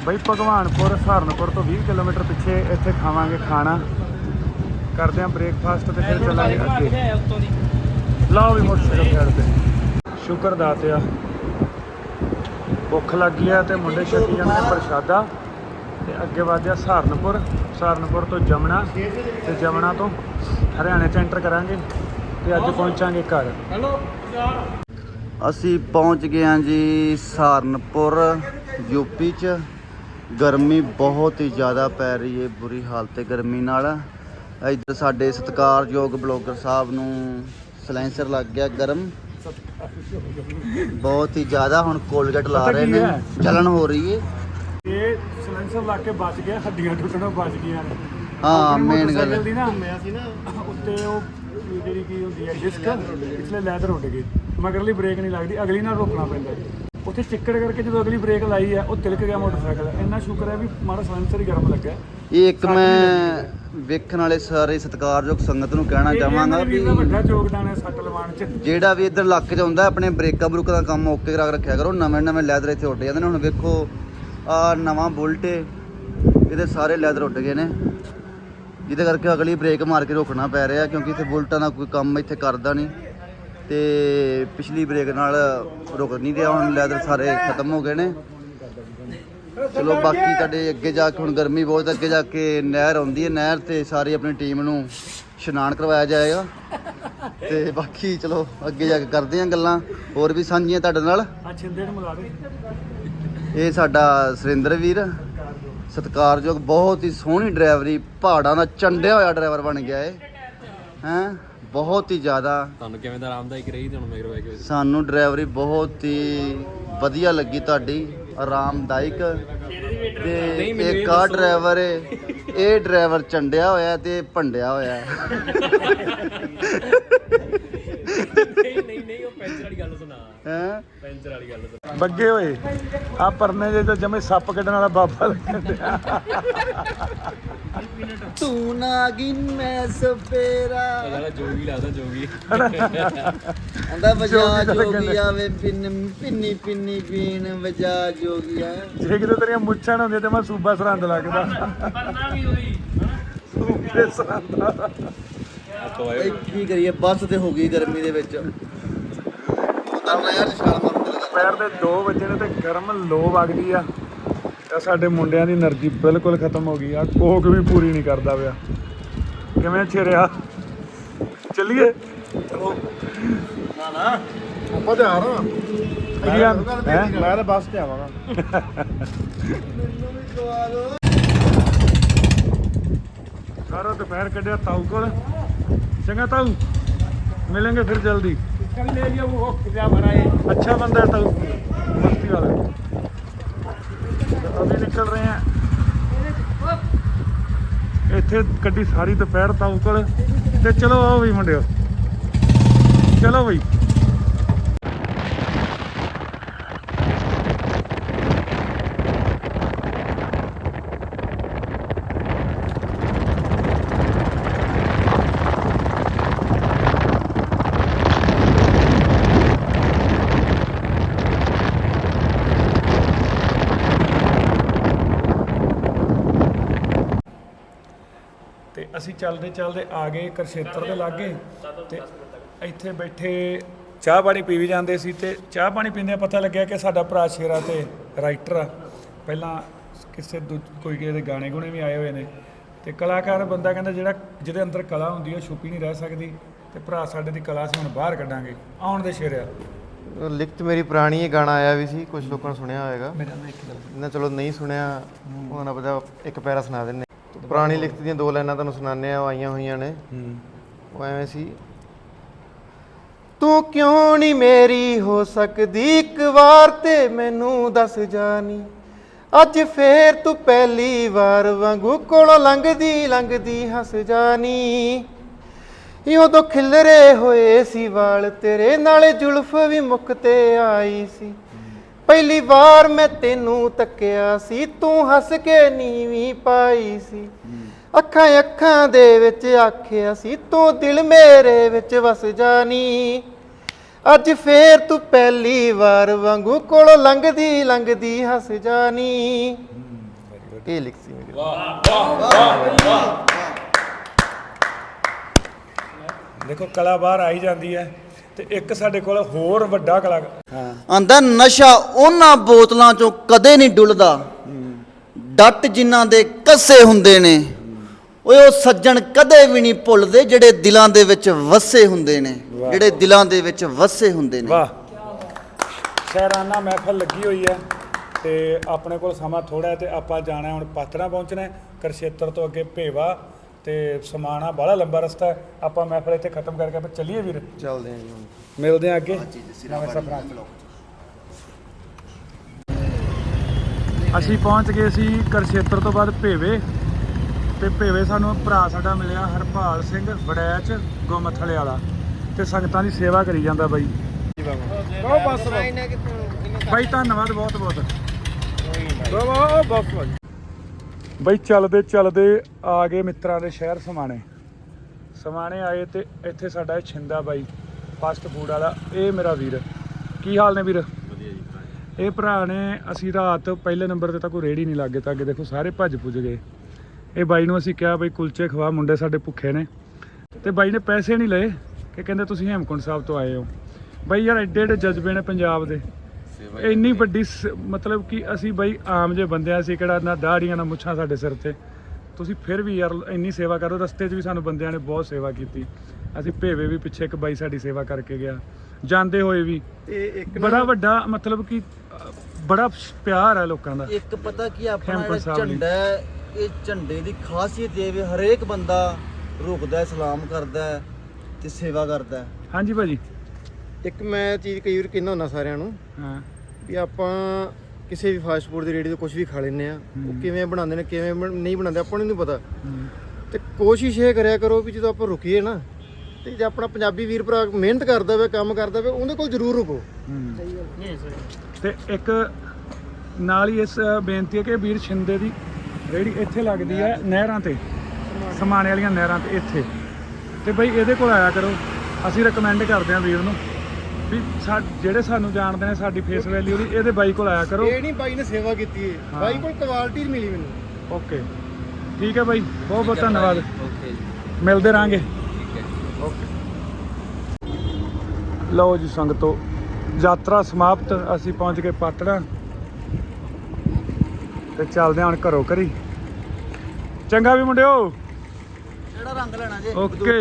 ਬਈ ਭਗਵਾਨਪੁਰ ਸਹਾਰਨਪੁਰ ਤੋਂ 20 ਕਿਲੋਮੀਟਰ ਪਿੱਛੇ ਇੱਥੇ ਖਾਵਾਂਗੇ ਖਾਣਾ। ਕਰਦੇ ਆਂ ਬ੍ਰੇਕਫਾਸਟ ਤੇ ਫਿਰ ਚੱਲਾਂਗੇ ਅੱਗੇ। ਲਾਓ ਵੀ ਮੋਟਰਸਾਈਕਲ ਸਾਈਡ ਤੇ। ਸ਼ੁਕਰ ਦਾਤਿਆ ਭੁੱਖ ਲੱਗੀ ਆ ਤੇ ਮੁੰਡੇ ਛੱਕੀ ਜਾਂਦੇ ਨੇ ਪ੍ਰਸ਼ਾਦਾ। ਤੇ ਅੱਗੇ ਵਧਿਆ ਸਹਾਰਨਪੁਰ। ਸਹਾਰਨਪੁਰ ਤੋਂ ਜਮਨਾ ਤੇ ਜਮਨਾ ਤੋਂ ਹਰਿਆਣੇ ਚ ਐਂਟਰ ਕਰਾਂਗੇ ਤੇ ਅੱਜ ਪਹੁੰਚਾਂਗੇ ਘਰ। ਅਸੀਂ ਪਹੁੰਚ ਗਏ ਹਾਂ ਜੀ ਸਹਾਰਨਪੁਰ ਯੂਪੀ ਚ। ਗਰਮੀ ਬਹੁਤ ਹੀ ਜ਼ਿਆਦਾ ਪੈ ਰਹੀ ਹੈ ਬੁਰੀ ਹਾਲਤ ਹੈ ਗਰਮੀ ਨਾਲ ਇੱਧਰ ਸਾਡੇ ਸਤਿਕਾਰਯੋਗ ਬਲੌਗਰ ਸਾਹਿਬ ਨੂੰ ਸਲੈਂਸਰ ਲੱਗ ਗਿਆ ਗਰਮ ਬਹੁਤ ਹੀ ਜ਼ਿਆਦਾ ਹੁਣ ਕੋਲਗੇਟ ਲਾ ਰਹੇ ਨੇ? ਜਲਨ ਹੋ ਰਹੀ ਹੈ ਇਹ ਸਿਲੈਂਸਰ ਲਾ ਕੇ ਬਚ ਗਿਆ ਹੱਡੀਆਂ ਟੁੱਟਣੋਂ ਬਚ ਗਈਆਂ ਨੇ ਹਾਂ, main ਗੱਲ ਹੈ। ਨਾ ਮੈਂ ਸੀ ਨਾ ਉੱਤੇ ਉਹ ਜਿਹੜੀ ਕੀ ਹੁੰਦੀ ਹੈ ਡਿਸਕ ਪਿਛਲੇ ਲੈਦਰ ਉੱਡ ਗਈ ਮਗਰਲੀ ਬ੍ਰੇਕ ਨਹੀਂ ਲੱਗਦੀ ਅਗਲੀ ਨਾਲ ਰੋਕਣਾ ਪੈਂਦਾ ਹੈ। ਉੱਥੇ ਚਿੱਕੜ ਕਰਕੇ ਜਦੋਂ ਅਗਲੀ ਬ੍ਰੇਕ ਲਾਈ ਹੈ ਉਹ ਤਿਲਕ ਗਿਆ ਮੋਟਰਸਾਈਕਲ। ਇੰਨਾ ਸ਼ੁਕਰ ਹੈ ਵੀ ਮਾੜਾ ਸਿਲੈਂਸਰ ਹੀ ਗਰਮ ਲੱਗਾ ਇਹ ਇੱਕ ਮੈਂ ਵੇਖਣ ਵਾਲੇ ਸਾਰੇ ਸਤਿਕਾਰਯੋਗ ਸੰਗਤ ਨੂੰ ਕਹਿਣਾ ਚਾਹਾਂਗਾ ਵੀ ਦਾ ਵੱਡਾ ਯੋਗਦਾਨ ਹੈ ਸੱਟ ਲਵਾਉਣ ਚ। ਜਿਹੜਾ ਵੀ ਇੱਧਰ ਇਲਾਕੇ 'ਚ ਆਉਂਦਾ ਆਪਣੇ ਬ੍ਰੇਕਾਂ ਬਰੂਕਾਂ ਦਾ ਕੰਮ ਓਕੇ ਕਰਾ ਕੇ ਰੱਖਿਆ ਕਰੋ। ਨਵੇਂ ਨਵੇਂ ਲੈਦਰ ਇੱਥੇ ਉੱਡ ਜਾਂਦੇ ਨੇ। ਹੁਣ ਵੇਖੋ ਆ ਨਵਾਂ ਬੁਲਟ ਇਹਦੇ ਸਾਰੇ ਲੈਦਰ ਉੱਡ ਗਏ ਨੇ। ਜਿਹਦੇ ਕਰਕੇ ਅਗਲੀ ਬ੍ਰੇਕ ਮਾਰ ਕੇ ਰੋਕਣਾ ਪੈ ਰਿਹਾ ਕਿਉਂਕਿ ਇੱਥੇ ਬੁਲਟਾਂ ਦਾ ਕੋਈ ਕੰਮ ਇੱਥੇ ਕਰਦਾ ਨਹੀਂ। ਤੇ ਪਿਛਲੀ ਬ੍ਰੇਕ ਨਾਲ ਰੁਕ ਨਹੀਂ ਰਿਹਾ ਹੁਣ ਲੈਦਰ ਸਾਰੇ ਖਤਮ ਹੋ ਗਏ ਨੇ। ਚਲੋ ਬਾਕੀ ਤੁਹਾਡੇ ਅੱਗੇ ਜਾ ਕੇ ਹੁਣ ਗਰਮੀ ਬਹੁਤ ਅੱਗੇ ਜਾ ਕੇ ਨਹਿਰ ਆਉਂਦੀ ਹੈ ਨਹਿਰ ਤੇ ਸਾਰੀ ਆਪਣੀ ਟੀਮ ਨੂੰ ਇਸ਼ਨਾਨ ਕਰਵਾਇਆ ਜਾਏਗਾ। ਤੇ ਬਾਕੀ ਚਲੋ ਅੱਗੇ ਜਾ ਕੇ ਕਰਦੇ ਹਾਂ ਗੱਲਾਂ। ਹੋਰ ਵੀ ਸਾਂਝੀਆਂ ਤੁਹਾਡੇ ਨਾਲ? ਆ ਇਹ ਸਾਡਾ ਸੁਰਿੰਦਰ ਵੀਰ ਸਤਿਕਾਰਯੋਗ ਬਹੁਤ ਹੀ ਸੋਹਣੀ ਡਰਾਈਵਰੀ ਪਹਾੜਾਂ ਦਾ ਚੰਡਿਆ ਹੋਇਆ ਡਰਾਈਵਰ ਬਣ ਗਿਆ ਏ ਹੈ? ਬਹੁਤ ਹੀ ਜ਼ਿਆਦਾ ਤੁਹਾਨੂੰ ਕਿਵੇਂ ਦਾ ਆਰਾਮਦਾਇਕ ਰਹੀ ਤੁਹਾਨੂੰ ਮੇਰੇ ਬੈਗ ਵਿੱਚ? ਸਾਨੂੰ ਡਰਾਈਵਰੀ ਬਹੁਤ ਹੀ ਵਧੀਆ ਲੱਗੀ ਤੁਹਾਡੀ ਆਰਾਮਦਾਇਕ। ਤੇ ਇੱਕ ਆ ਡਰਾਈਵਰ ਏ ਇਹ ਡਰਾਈਵਰ ਚੰਡਿਆ ਹੋਇਆ ਤੇ ਭੰਡਿਆ ਹੋਇਆ (laughs) ਨਹੀਂ ਨਹੀਂ ਨਹੀਂ ਉਹ ਪੈਂਚਰ ਵਾਲੀ ਗੱਲ ਸੁਣਾ ਹੈ? ਪੈਂਚਰ ਵਾਲੀ ਗੱਲ ਸੁਣਾ ਬੱਗੇ ਹੋਏ ਆ ਪਰਨੇ ਜੇ ਤਾਂ ਜਮੇ ਸੱਪ ਕੱਢਣ ਵਾਲਾ ਬਾਬਾ ਲੱਗਦਾ ਤੂੰ ਨਾਗਿਨ ਮੈਂ ਸਪੇਰਾ ਸਾਲਾ ਜੋਗੀ ਲੱਗਦਾ ਜੋਗੀ। ਆਂਦਾ ਵਜਾ ਜੋਗੀ ਤਾਂ ਲੱਗਣ ਜੋਗੀਆ ਵੇ ਪਿੰਨ ਪਿੰਨੀ ਪਿੰਨੀ ਪੀਣ ਵਜਾ ਜੋਗੀਆ ਜੇ ਕਿਤੇ ਤੇਰੀਆਂ ਮੁੱਛਾਂ ਨਾ ਹੁੰਦੀਆਂ ਤੇ ਮੈਂ ਸੂਬਾ ਸਰਹੰਦ ਲੱਗਦਾ ਪਰਨਾ ਵੀ ਉਹਦੀ ਸੂਬੇ ਸਰਹੰਦ। ਕੀ ਕਰੀਏ ਬੱਸ ਤੇ ਹੋ ਗਈ ਗਰਮੀ ਦੇ ਵਿੱਚ। ਮਾਰਨਾ ਦੁਪਹਿਰ ਦੇ 2 ਵਜੇ ਨੇ ਤੇ ਗਰਮ ਲੋ ਵਗਦੀ ਆ। ਤੇ ਸਾਡੇ ਮੁੰਡਿਆਂ ਦੀ એનર્ਜੀ ਬਿਲਕੁਲ ਖਤਮ ਹੋ ਗਈ ਆ। ਕੋਕ ਵੀ ਪੂਰੀ ਨਹੀਂ ਕਰਦਾ ਪਿਆ। ਕਿਵੇਂ ਛੇਰਿਆ ਚੱਲੀਏ। ਚਲੋ। ਨਾ ਨਾ। ਆਪਾਂ ਤੇ ਆ। ਮੈਂ ਤਾਂ ਬੱਸ ਤੇ ਆਵਾਂਗਾ। ਸਾਰਾ ਦੁਪਹਿਰ ਕੱਢਿਆ ਤਾਊ ਕੋਲ। ਚੰਗਾ ਤਾਊ। ਮਿਲਾਂਗੇ ਫਿਰ ਜਲਦੀ। ਕੱਲ ਲੈ ਲਿਆ ਉਹ ਕਿਰਿਆ ਭਰਾਏ अच्छा बंदा है ताऊ मस्ती वाला तो अभी निकल रहे हैं ਇੱਥੇ ਗੱਡੀ ਸਾਰੀ ਦੁਪਹਿਰ ਤਾਊ ਕੋਲ ਤੇ ਚਲੋ ਆਓ ਵੀ ਮੁੰਡਿਓ ਚਲੋ ਬਈ ਚੱਲਦੇ ਚੱਲਦੇ ਆ ਗਏ ਕਰਸ਼ੇਤਰ ਦੇ ਲਾਗੇ ਤੇ ਇੱਥੇ ਬੈਠੇ ਚਾਹ ਪਾਣੀ ਪੀ ਵੀ ਜਾਂਦੇ ਸੀ ਤੇ ਚਾਹ ਪਾਣੀ ਪੀਂਦਿਆਂ ਪਤਾ ਲੱਗਿਆ ਕਿ ਸਾਡਾ ਭਰਾ ਸ਼ੇਰਾ ਤੇ ਰਾਈਟਰ ਆ। ਪਹਿਲਾਂ ਕਿਸੇ ਦੂ- ਕੋਈ ਕਿਸੇ ਦੇ ਗਾਣੇ ਗੁਣੇ ਵੀ ਆਏ ਹੋਏ ਨੇ। ਤੇ ਕਲਾਕਾਰ ਬੰਦਾ ਕਹਿੰਦਾ ਜਿਹੜਾ ਜਿਹਦੇ ਅੰਦਰ ਕਲਾ ਹੁੰਦੀ ਹੈ ਉਹ ਛੁਪੀ ਨਹੀਂ ਰਹਿ ਸਕਦੀ ਤੇ ਭਰਾ ਸਾਡੇ ਦੀ ਕਲਾ ਸੀ ਹੁਣ ਬਾਹਰ ਕੱਢਾਂਗੇ। ਆਉਣ ਦੇ ਸ਼ੇਰਿਆ ਲਿਖਤ ਮੇਰੀ ਪੁਰਾਣੀ ਇਹ ਗਾਣਾ ਆਇਆ ਵੀ ਸੀ ਕੁਝ ਲੋਕਾਂ ਨੇ ਸੁਣਿਆ ਹੋਵੇਗਾ ਨਾ ਚਲੋ ਨਹੀਂ ਸੁਣਿਆ ਉਹਨਾਂ ਨਾਲ ਪਤਾ ਇੱਕ ਪੈਰਾ ਸੁਣਾ ਦਿੰਨੇ ਪੁਰਾਣੀ ਲਿਖਤ ਦੀਆਂ ਦੋ ਲਾਈਨਾਂ ਤੁਹਾਨੂੰ ਸੁਣਾਉਂਦੇ ਆ ਉਹ ਆਈਆਂ ਹੋਈਆਂ ਨੇ। ਉਹ ਐਵੇਂ ਸੀ ਤੂੰ ਕਿਉਂ ਨਹੀਂ ਮੇਰੀ ਹੋ ਸਕਦੀ? ਇੱਕ ਵਾਰ ਤੇ ਮੈਨੂੰ ਦੱਸ ਜਾਨੀ। ਅੱਜ ਫੇਰ ਤੂੰ ਪਹਿਲੀ ਵਾਰ ਵਾਂਗੂ ਕੋਲੋਂ ਲੰਘਦੀ ਲੰਘਦੀ ਹੱਸ ਜਾਨੀ। ਉਦੋਂ ਖਿਲਰੇ ਹੋਏ ਸੀ ਵਾਲ ਤੇਰੇ ਨਾਲੇ ਜ਼ੁਲਫ ਵੀ ਮੁੱਕ ਤੇ ਆਈ ਸੀ। ਪਹਿਲੀ ਵਾਰ ਮੈਂ ਤੈਨੂੰ ਤੱਕਿਆ ਸੀ, ਤੂੰ ਹੱਸ ਕੇ ਨੀਵੀਂ ਪਾਈ ਸੀ। ਅੱਖਾਂ ਅੱਖਾਂ ਦੇ ਵਿੱਚ ਆਖਿਆ ਸੀ, ਤੂੰ ਦਿਲ ਮੇਰੇ ਵਿੱਚ ਵਸ ਜਾਨੀ। ਅੱਜ ਫੇਰ ਤੂੰ ਪਹਿਲੀ ਵਾਰ ਵਾਂਗੂ ਕੋਲੋਂ ਲੰਘਦੀ ਲੰਘਦੀ ਹੱਸ ਜਾਣੀ ਇਹ ਲਿਖ ਸੀ ਮੇਰੀ ਦੇਖੋ, ਕਲਾ ਬਾਹਰ ਆਈ ਜਾਂਦੀ ਹੈ। ਤੇ ਇੱਕ ਸਾਡੇ ਕੋਲ ਹੋਰ ਵੱਡਾ ਕਲਾਕਾਰ ਆਂਦਾ ਨਸ਼ਾ ਉਹਨਾਂ ਬੋਤਲਾਂ ਚੋਂ ਕਦੇ ਨਹੀਂ ਡੁੱਲਦਾ। ਡੱਟ ਜਿਨ੍ਹਾਂ ਦੇ ਕੱਸੇ ਹੁੰਦੇ ਨੇ ਓਏ ਉਹ ਸੱਜਣ ਕਦੇ ਵੀ ਨਹੀਂ ਭੁੱਲਦੇ ਜਿਹੜੇ ਦਿਲਾਂ ਦੇ ਵਿੱਚ ਵਸੇ ਹੁੰਦੇ ਨੇ ਜਿਹੜੇ ਦਿਲਾਂ ਦੇ ਵਿੱਚ ਵਸੇ ਹੁੰਦੇ ਨੇ। ਵਾਹ। ਸ਼ਹਿਰਾਨਾ ਮਹਿਫਲ ਲੱਗੀ ਹੋਈ ਹੈ ਤੇ ਆਪਣੇ ਕੋਲ ਸਮਾਂ ਥੋੜਾ ਹੈ ਤੇ ਆਪਾਂ ਜਾਣਾ ਹੈ ਹੁਣ ਪਾਤੜਾ ਪਹੁੰਚਣਾ ਹੈ। ਕਰਸ਼ੇਤਰ ਤੋਂ ਅੱਗੇ ਭੇਵਾ ਤੇ ਸਮਾਣਾ ਬੜਾ ਲੰਬਾ ਰਸਤਾ ਹੈ। ਆਪਾਂ ਮਹਿਫਲ ਇੱਥੇ ਖਤਮ ਕਰਕੇ ਆਪਾਂ ਚੱਲੀਏ ਵੀਰ। ਚੱਲਦੇ ਆਂ ਜੀ ਹੁਣ। ਮਿਲਦੇ ਹਾਂ ਅੱਗੇ। ਨਵੇਂ ਸਫਰਾਂ 'ਚ। ਅਸੀਂ ਪਹੁੰਚ ਗਏ ਸੀ ਕਰਸ਼ੇਤਰ ਤੋਂ ਬਾਅਦ ਭੇਵੇ। ਤੇ ਭੇਵੇ ਸਾਨੂੰ ਭਰਾ ਸਾਡਾ ਮਿਲਿਆ ਹਰਪਾਲ ਸਿੰਘ ਵੜੈਚ ਗੁਮਥਲੇ ਵਾਲਾ। ਤੇ ਸੰਗਤਾਂ ਦੀ ਸੇਵਾ ਕਰੀ ਜਾਂਦਾ ਬਾਈ। ਉਹ ਬਸ ਬਾਈ ਧੰਨਵਾਦ ਬਹੁਤ ਬਹੁਤ ਬਾਈ ਚੱਲਦੇ ਚੱਲਦੇ ਆ ਗਏ ਮਿੱਤਰਾਂ ਦੇ ਸ਼ਹਿਰ ਸਮਾਣੇ। ਸਮਾਣੇ ਆਏ ਤੇ ਇੱਥੇ ਸਾਡਾ ਛਿੰਦਾ ਬਾਈ ਫਾਸਟ ਫੂਡ ਵਾਲਾ ਇਹ ਮੇਰਾ ਵੀਰ। ਕੀ ਹਾਲ ਨੇ ਵੀਰ? ਇਹ ਭਰਾ ਨੇ ਅਸੀਂ ਰਾਤ ਪਹਿਲੇ ਨੰਬਰ ਤੇ ਤਾਂ ਕੋਈ ਰੇੜੀ ਨਹੀਂ ਲੱਗੇ ਤਾਂ ਅੱਗੇ ਦੇਖੋ ਸਾਰੇ ਭੱਜ ਪੁੱਜ ਗਏ। ਇਹ ਬਾਈ ਨੂੰ ਅਸੀਂ ਕਿਹਾ ਬਈ ਕੁਲਚੇ ਖਵਾ ਮੁੰਡੇ ਸਾਡੇ ਭੁੱਖੇ ਨੇ। ਤੇ ਬਾਈ ਨੇ ਪੈਸੇ ਨਹੀਂ ਲਏ ਕਿ ਕਹਿੰਦੇ ਤੁਸੀਂ ਹੇਮਕੁੰਟ ਸਾਹਿਬ ਤੋਂ ਆਏ ਹੋ। ਬਾਈ ਯਾਰ ਐਡੇ ਐਡੇ ਜਜ਼ਬੇ ਨੇ ਪੰਜਾਬ ਦੇ। ਇੰਨੀ ਵੱਡੀ ਸ- ਮਤਲਬ ਕਿ ਅਸੀਂ ਬਾਈ ਆਮ ਜੇ ਬੰਦਿਆਂ ਸੀ ਕਿਹੜਾ ਨਾ ਦਾੜੀਆਂ ਨਾ ਮੁੱਛਾਂ ਸਾਡੇ ਸਿਰ ਤੇ। ਤੁਸੀਂ ਫਿਰ ਵੀ ਯਾਰ ਇੰਨੀ ਸੇਵਾ ਕਰੋ ਰਸਤੇ 'ਚ ਵੀ ਸਾਨੂੰ ਬੰਦਿਆਂ ਨੇ ਬਹੁਤ ਸੇਵਾ ਕੀਤੀ। ਅਸੀਂ ਭੇਵੇ ਵੀ ਪਿੱਛੇ ਇੱਕ ਬਾਈ ਸਾਡੀ ਸੇਵਾ ਕਰਕੇ ਗਿਆ। ਜਾਂਦੇ ਹੋਏ ਵੀ ਤੇ ਇੱਕ ਬੜਾ ਵੱਡਾ ਮਤਲਬ ਕਿ ਅ, ਬੜਾ ਪਿਆਰ ਹੈ ਲੋਕਾਂ ਦਾ। ਇੱਕ ਪਤਾ ਕੀ ਆਪਣਾ ਜਿਹੜਾ ਸਾਹਿਬ ਲਈ। ਝੰਡਾ ਹੈ ਇਹ ਝੰਡੇ ਦੀ ਖਾਸੀਅਤ ਇਹ ਵੀ ਹਰੇਕ ਬੰਦਾ ਰੁਕਦਾ ਹੈ ਸਲਾਮ ਕਰਦਾ ਹੈ ਤੇ ਸੇਵਾ ਕਰਦਾ ਹੈ। ਹਾਂਜੀ ਭਾਜੀ। ਇੱਕ ਮੈਂ ਚੀਜ਼ ਕਈ ਵਾਰ ਕਹਿੰਦਾ ਹੁੰਦਾ ਸਾਰਿਆਂ ਨੂੰ ਹਾਂ। ਵੀ ਆਪਾਂ ਕਿਸੇ ਵੀ ਫਾਸਟ ਫੂਡ ਦੀ ਰੇੜੀ ਤੋਂ ਕੁਝ ਵੀ ਖਾ ਲੈਂਦੇ ਆ ਉਹ ਕਿਵੇਂ ਬਣਾਉਂਦੇ ਨੇ ਕਿਵੇਂ ਬਣ- ਨਹੀਂ ਬਣਾਉਂਦੇ ਆਪਾਂ ਨੂੰ ਨਹੀਂ ਪਤਾ। ਤੇ ਕੋਸ਼ਿਸ਼ ਇਹ ਕਰਿਆ ਕਰੋ ਵੀ ਜਦੋਂ ਆਪਾਂ ਰੁਕੀਏ ਨਾ ਤੇ ਜੇ ਆਪਣਾ ਪੰਜਾਬੀ ਵੀਰ ਭਰਾ ਮਿਹਨਤ ਕਰਦਾ ਹੋਵੇ ਕੰਮ ਕਰਦਾ ਹੋਵੇ ਉਹਦੇ ਕੋਲ ਜ਼ਰੂਰ ਰੁਕੋ। ਤੇ ਇੱਕ ਨਾਲ ਹੀ ਇਸ ਬੇਨਤੀ ਹੈ ਕਿ ਵੀਰ ਛਿੰਦੇ ਦੀ ਜਿਹੜੀ ਇੱਥੇ ਲੱਗਦੀ ਹੈ ਨਹਿਰਾਂ ਤੇ ਸਮਾਣੇ। ਵਾਲੀਆਂ ਨਹਿਰਾਂ ਤੇ ਇੱਥੇ। ਤੇ ਬਈ ਇਹਦੇ ਕੋਲ ਆਇਆ ਕਰੋ। ਅਸੀਂ ਰეკਮੈਂਡ ਕਰਦੇ ਹਾਂ ਵੀਰ ਨੂੰ। ਵੀ ਸਾ ਜਿਹੜੇ ਸਾਨੂੰ ਜਾਣਦੇ ਨੇ ਸਾਡੀ ਫੇਸ ਵੈਲਿਊ ਦੀ ਇਹਦੇ ਬਾਈ ਕੋਲ ਆਇਆ ਕਰੋ। ਇਹ ਨਹੀਂ ਬਾਈ ਨੇ ਸੇਵਾ ਕੀਤੀ ਹੈ ਹਾਂ। ਬਾਈ ਕੋਲ ਕੁਆਲਿਟੀ ਮਿਲੀ ਮੈਨੂੰ। ਓਕੇ ਠੀਕ ਹੈ ਬਾਈ। ਬਹੁਤ ਬਹੁਤ ਧੰਨਵਾਦ। ਮਿਲਦੇ ਰਾਂਗੇ। ਲਓ ਜੀ ਸੰਗਤੋ ਯਾਤਰਾ ਸਮਾਪਤ। ਅਸੀਂ ਪਹੁੰਚ ਗਏ ਪਾਤੜਾ ਤੇ ਚੱਲਦੇ ਹਾਂ ਹੁਣ ਘਰੋਂ ਘਰੀ। ਚੰਗਾ ਵੀ ਮੁੰਡਿਓ। ਕਿਹੜਾ ਰੰਗ ਲੈਣਾ ਜੇ? ਓਕੇ।